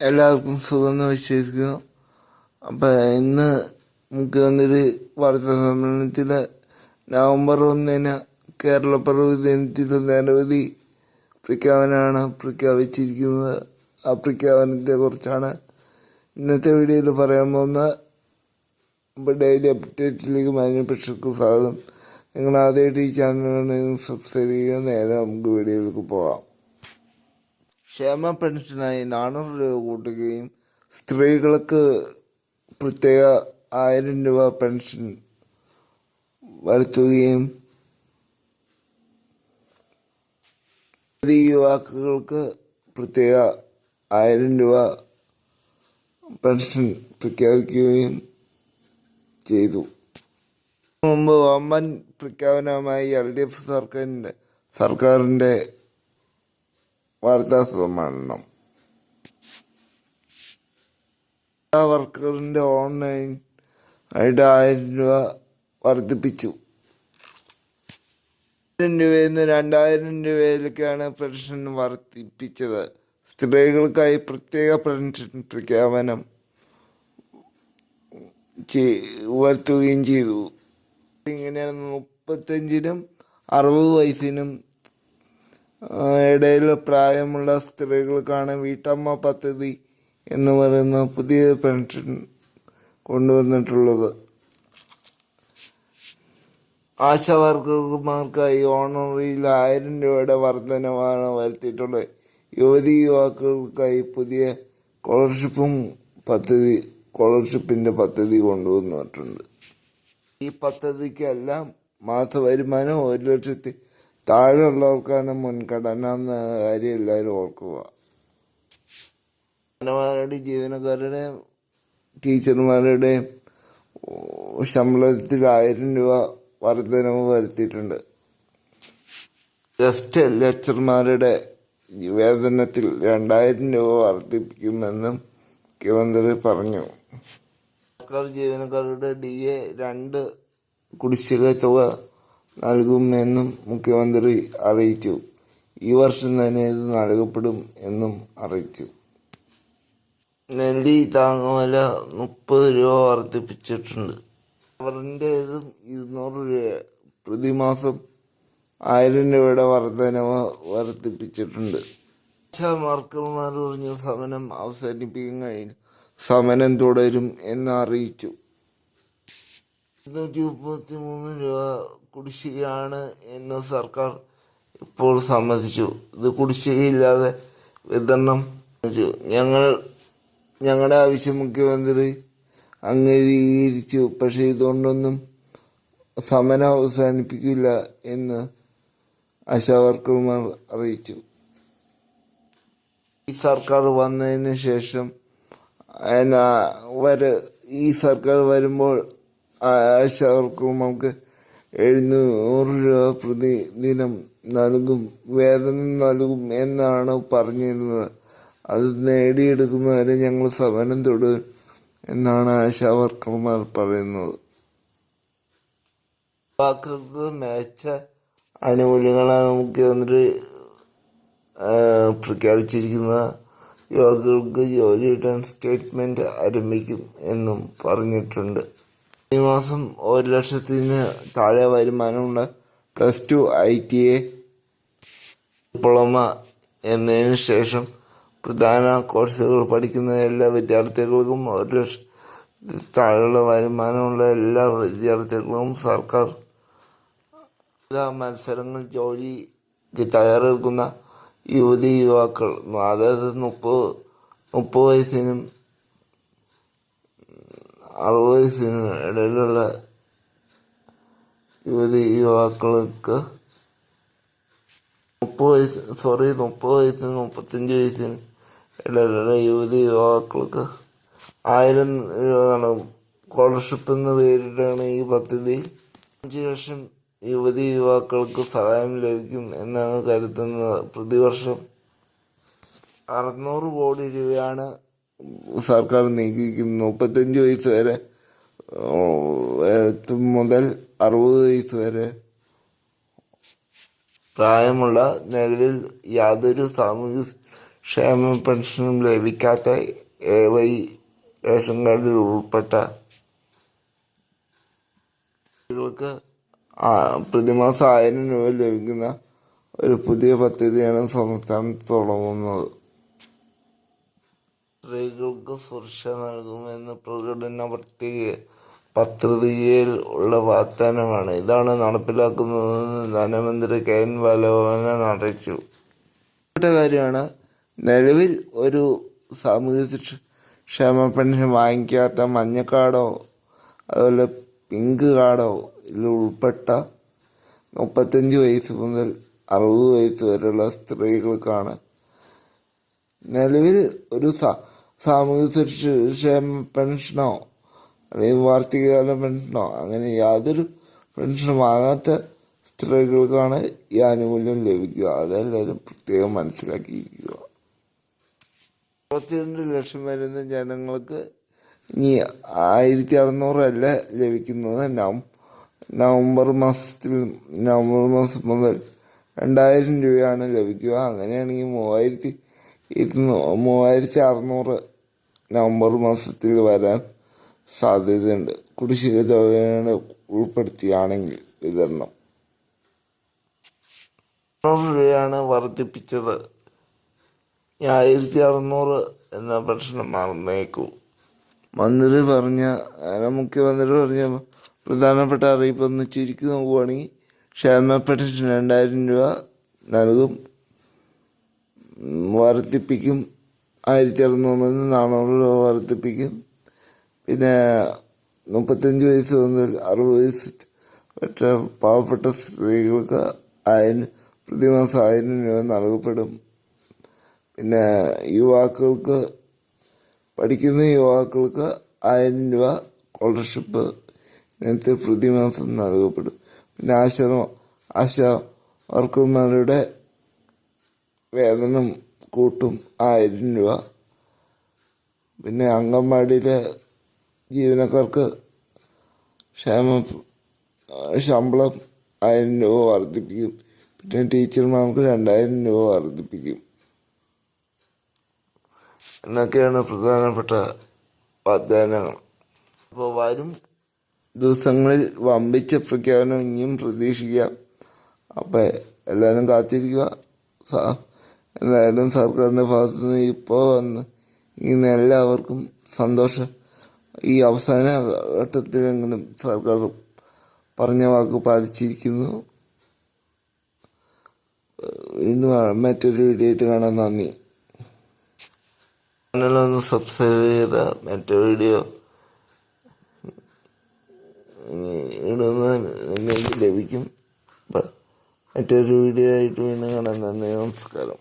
എല്ലാവർക്കും സുഖമെന്ന് വിശ്വസിക്കുന്നു. അപ്പം ഇന്ന് മുഖ്യമന്ത്രി വാർത്താ സമ്മേളനത്തിൽ നവംബർ ഒന്നിന് കേരളപ്പിറവി ദിനത്തിൽ നിരവധി പ്രഖ്യാപനമാണ് പ്രഖ്യാപിച്ചിരിക്കുന്നത്. ആ പ്രഖ്യാപനത്തെ കുറിച്ചാണ് ഇന്നത്തെ വീഡിയോയിൽ പറയാൻ പോകുന്ന ഇപ്പോൾ ഡെയിലി അപ്ഡേറ്റിലേക്ക് മാന്യപക്ഷക്ക് സ്വാഗതം. നിങ്ങൾ ആദ്യമായിട്ട് ഈ ചാനൽ സബ്സ്ക്രൈബ് ചെയ്യുക. നേരെ നമുക്ക് വീഡിയോയിലേക്ക് പോകാം. ക്ഷേമ പെൻഷനായി നാനൂറ് രൂപ കൂട്ടുകയും സ്ത്രീകൾക്ക് പ്രത്യേക ആയിരം രൂപ പെൻഷൻ വരുത്തുകയും യുവാക്കൾക്ക് പ്രത്യേക ആയിരം രൂപ പെൻഷൻ പ്രഖ്യാപിക്കുകയും ചെയ്തു. മുമ്പ് വമ്പൻ പ്രഖ്യാപനമായി എൽ ഡി എഫ് സർക്കാരിന്റെ സർക്കാരിന്റെ വാർത്താ സമ്മേളനം വർക്കറിന്റെ ഓൺലൈൻ ആയിട്ട് ആയിരം രൂപ വർദ്ധിപ്പിച്ചു. ആയിരം രൂപയിൽ നിന്ന് രണ്ടായിരം രൂപയിലേക്കാണ് പെൻഷൻ വർദ്ധിപ്പിച്ചത്. സ്ത്രീകൾക്കായി പ്രത്യേക പെൻഷൻ പ്രഖ്യാപനം വരുത്തുകയും ചെയ്തു. ഇങ്ങനെയാണ് മുപ്പത്തഞ്ചിനും അറുപത് വയസ്സിനും ഇടയിൽ പ്രായമുള്ള സ്ത്രീകൾക്കാണ് വീട്ടമ്മ പദ്ധതി എന്ന് പറയുന്ന പുതിയ പെൻഷൻ കൊണ്ടുവന്നിട്ടുള്ളത്. ആശാവർക്കർമാർക്കായി ഓണറിയിൽ ആയിരം രൂപയുടെ വർധനമാണ് വരുത്തിയിട്ടുള്ളത്. യുവതി യുവാക്കൾക്കായി പുതിയ സ്കോളർഷിപ്പും പദ്ധതി സ്കോളർഷിപ്പിന്റെ പദ്ധതി കൊണ്ടുവന്നിട്ടുണ്ട്. ഈ പദ്ധതിക്കെല്ലാം മാസ വരുമാനം ഒരു ലക്ഷത്തി താഴെയുള്ളവർക്കാണ് മുൻഗണന എന്ന കാര്യം എല്ലാവരും ഓർക്കുക. ജീവനക്കാരുടെ ജീവനക്കാരുടെ ടീച്ചർമാരുടെ ശമ്പളത്തിൽ ആയിരം രൂപ വർധനവ് വരുത്തിയിട്ടുണ്ട്. ഗസ്റ്റ് ലെക്ചർമാരുടെ വേതനത്തിൽ രണ്ടായിരം രൂപ വർദ്ധിപ്പിക്കുമെന്നും മുഖ്യമന്ത്രി പറഞ്ഞു. സർക്കാർ ജീവനക്കാരുടെ ഡി എ രണ്ട് കുടിശ്ശിക തുക നൽകുമെന്നും മുഖ്യമന്ത്രി അറിയിച്ചു. ഈ വർഷം തന്നെ ഇത് നൽകപ്പെടും എന്നും അറിയിച്ചു. നെല്ലി താങ്ങുവില മുപ്പത് രൂപ വർദ്ധിപ്പിച്ചിട്ടുണ്ട്. അവറിന്റേതും ഇരുന്നൂറ് രൂപ. പ്രതിമാസം ആയിരം രൂപയുടെ വർധനവ് വർദ്ധിപ്പിച്ചിട്ടുണ്ട്. വർക്കർമാർ പറഞ്ഞ സമരം അവസാനിപ്പിക്കാൻ കഴിഞ്ഞു സമരം തുടരും എന്ന് അറിയിച്ചു ഇരുന്നൂറ്റി മുപ്പത്തി മൂന്ന് രൂപ കുടിശ്ശികയാണ് എന്ന് സർക്കാർ ഇപ്പോൾ സമ്മതിച്ചു. ഇത് കുടിശ്ശികയില്ലാതെ വിതരണം ഞങ്ങൾ ഞങ്ങളുടെ ആവശ്യം മുഖ്യമന്ത്രി അംഗീകരിച്ചു. പക്ഷേ ഇതുകൊണ്ടൊന്നും സമരം അവസാനിപ്പിക്കില്ല എന്ന് ആശാവർക്കർമാർ അറിയിച്ചു. ഈ സർക്കാർ വന്നതിന് ശേഷം വരെ ഈ സർക്കാർ വരുമ്പോൾ ആശാവർക്കർമാർക്ക് എഴുന്നൂറ് രൂപ പ്രതിദിനം നൽകും. വേതനം നൽകും എന്നാണ് പറഞ്ഞിരുന്നത്. അത് നേടിയെടുക്കുന്നവരെ ഞങ്ങൾ സമരം തുടരും എന്നാണ് ആശാവർക്കർമാർ പറയുന്നത്. യുവാക്കൾക്ക് മികച്ച ആനുകൂല്യങ്ങളാണ് മുഖ്യമന്ത്രി പ്രഖ്യാപിച്ചിരിക്കുന്നത്. യുവാക്കൾക്ക് ജോലി കിട്ടാൻ സ്റ്റേറ്റ്മെന്റ് ആരംഭിക്കും എന്നും പറഞ്ഞിട്ടുണ്ട്. മാസം ഒരു ലക്ഷത്തിന് താഴെ വരുമാനമുള്ള plus two I T A diploma എന്നതിന് ശേഷം പ്രധാന കോഴ്സുകൾ പഠിക്കുന്ന എല്ലാ വിദ്യാർത്ഥികൾക്കും ഒരു ലക്ഷം താഴെയുള്ള വരുമാനമുള്ള എല്ലാ വിദ്യാർത്ഥികൾക്കും സർക്കാർ മത്സരങ്ങൾ ജോലിക്ക് തയ്യാറെടുക്കുന്ന യുവതി യുവാക്കൾ അതായത് മുപ്പത് മുപ്പത് വയസ്സിനും അറുപത് വയസ്സിനും ഇടയിലുള്ള യുവതി യുവാക്കൾക്ക് മുപ്പത് വയസ്സ് സോറി മുപ്പത് വയസ്സിന് മുപ്പത്തഞ്ച് വയസ്സിന് ഇടയിലുള്ള യുവതി യുവാക്കൾക്ക് ആയിരം രൂപയാണ് സ്കോളർഷിപ്പ് എന്ന് പേരിട്ടാണ് ഈ പദ്ധതി. അഞ്ച് ലക്ഷം യുവതി യുവാക്കൾക്ക് സഹായം ലഭിക്കും എന്നാണ് കരുതുന്നത്. പ്രതിവർഷം അറുന്നൂറ് കോടി രൂപയാണ് സർക്കാർ നീക്കിയിരിക്കുന്നു. മുപ്പത്തഞ്ച് വയസ്സ് വരെ മുതൽ അറുപത് വയസ്സ് വരെ പ്രായമുള്ള നിലവിൽ യാതൊരു സാമൂഹ്യ ക്ഷേമ പെൻഷനും ലഭിക്കാത്ത എ വൈ റേഷൻ കാർഡിൽ ഉൾപ്പെട്ട കുട്ടികൾക്ക് പ്രതിമാസം ആയിരം രൂപ ലഭിക്കുന്ന ഒരു പുതിയ പദ്ധതിയാണ് സംസ്ഥാനത്ത് തുടങ്ങുന്നത്. സ്ത്രീകൾക്ക് സുരക്ഷ നൽകുമെന്ന് പ്രകടന പത്രിക പത്രികയിൽ ഉള്ള വാഗ്ദാനമാണ്. ഇതാണ് നടപ്പിലാക്കുന്നതെന്ന് ധനമന്ത്രി കെ എൻ ബാലഭവനൻ അറിയിച്ചു. കാര്യമാണ് നിലവിൽ ഒരു സാമൂഹ്യ ക്ഷേമ പെൻഷൻ വാങ്ങിക്കാത്ത മഞ്ഞക്കാടോ അതുപോലെ പിങ്ക് ഇതിൽ ഉൾപ്പെട്ട മുപ്പത്തഞ്ച് വയസ്സ് മുതൽ അറുപത് വയസ്സ് വരെയുള്ള സ്ത്രീകൾക്കാണ് നിലവിൽ ഒരു സാ- സാമൂഹ്യ സുരക്ഷേമ ക്ഷേമ പെൻഷനോ അല്ലെങ്കിൽ വാർത്തകാല പെൻഷനോ അങ്ങനെ യാതൊരു പെൻഷനും വാങ്ങാത്ത സ്ത്രീകൾക്കാണ് ഈ ആനുകൂല്യം ലഭിക്കുക. അതെല്ലാവരും പ്രത്യേകം മനസ്സിലാക്കിയിരിക്കുക. അറുപത്തിരണ്ട് ലക്ഷം വരുന്ന ജനങ്ങൾക്ക് ഇനി ആയിരത്തി അറുന്നൂറല്ല ലഭിക്കുന്നത്. നവം നവംബർ മാസത്തിൽ നവംബർ മാസം മുതൽ രണ്ടായിരം രൂപയാണ് ലഭിക്കുക. അങ്ങനെയാണെങ്കിൽ മൂവായിരത്തി ഇരുന്നൂ മൂവായിരത്തി അറുന്നൂറ് നവംബർ മാസത്തിൽ വരാൻ സാധ്യതയുണ്ട്. കുടിശ്ശിക തുകയാണ് ഉൾപ്പെടുത്തിയാണെങ്കിൽ വിതരണം. അറുന്നൂറ് രൂപയാണ് വർദ്ധിപ്പിച്ചത്. ആയിരത്തി അറുന്നൂറ് എന്ന പ്രശ്നം മറന്നേക്കൂ. മന്ത്രി പറഞ്ഞ മുഖ്യമന്ത്രി പറഞ്ഞ പ്രധാനപ്പെട്ട അറിയിപ്പ് ഒന്ന് ചുരുക്കി നോക്കുവാണെങ്കിൽ ക്ഷേമ പെൻഷൻ രണ്ടായിരം രൂപ നൽകും. വർദ്ധിപ്പിക്കും. ആയിരത്തി അറുന്നൂറിൽ നാനൂറ് രൂപ വർദ്ധിപ്പിക്കും. പിന്നെ മുപ്പത്തഞ്ച് വയസ്സ് മുതൽ അറുപത് വയസ്സ് പറ്റ പാവപ്പെട്ട സ്ത്രീകൾക്ക് ആയിരം പ്രതിമാസം ആയിരം രൂപ നൽകപ്പെടും. പിന്നെ യുവാക്കൾക്ക് പഠിക്കുന്ന യുവാക്കൾക്ക് ആയിരം രൂപ സ്കോളർഷിപ്പ് ഇങ്ങനത്തെ പ്രതിമാസം നൽകപ്പെടും. പിന്നെ ആശ്രമം ആശ വർക്കർമാരുടെ വേതനം കൂട്ടും. ആയിരം രൂപ. പിന്നെ അംഗൻവാടിയിലെ ജീവനക്കാർക്ക് ക്ഷേമ ശമ്പളം ആയിരം രൂപ വർദ്ധിപ്പിക്കും. പിന്നെ ടീച്ചർമാർക്ക് രണ്ടായിരം രൂപ വർദ്ധിപ്പിക്കും. എന്നൊക്കെയാണ് പ്രധാനപ്പെട്ട വാഗ്ദാനങ്ങൾ. അപ്പോൾ വരും ദിവസങ്ങളിൽ വമ്പിച്ച പ്രഖ്യാപനം ഇനിയും പ്രതീക്ഷിക്കാം. അപ്പോൾ എല്ലാവരും കാത്തിരിക്കുക. എന്തായാലും സർക്കാരിന്റെ ഭാഗത്തു നിന്ന് ഇപ്പോൾ വന്ന് ഇന്ന് എല്ലാവർക്കും സന്തോഷം ഈ അവസാന ഘട്ടത്തിലെങ്കിലും സർക്കാർ പറഞ്ഞ വാക്ക് പാലിച്ചിരിക്കുന്നു. വീണ്ടും മറ്റൊരു വീഡിയോ ആയിട്ട് കാണാൻ നന്ദി ചാനലൊന്ന് സബ്സ്ക്രൈബ് ചെയ്ത മറ്റൊരു വീഡിയോ ഇടുന്ന ലഭിക്കും. മറ്റൊരു വീഡിയോ ആയിട്ട് വീണ്ടും കാണാൻ നന്ദി നമസ്കാരം.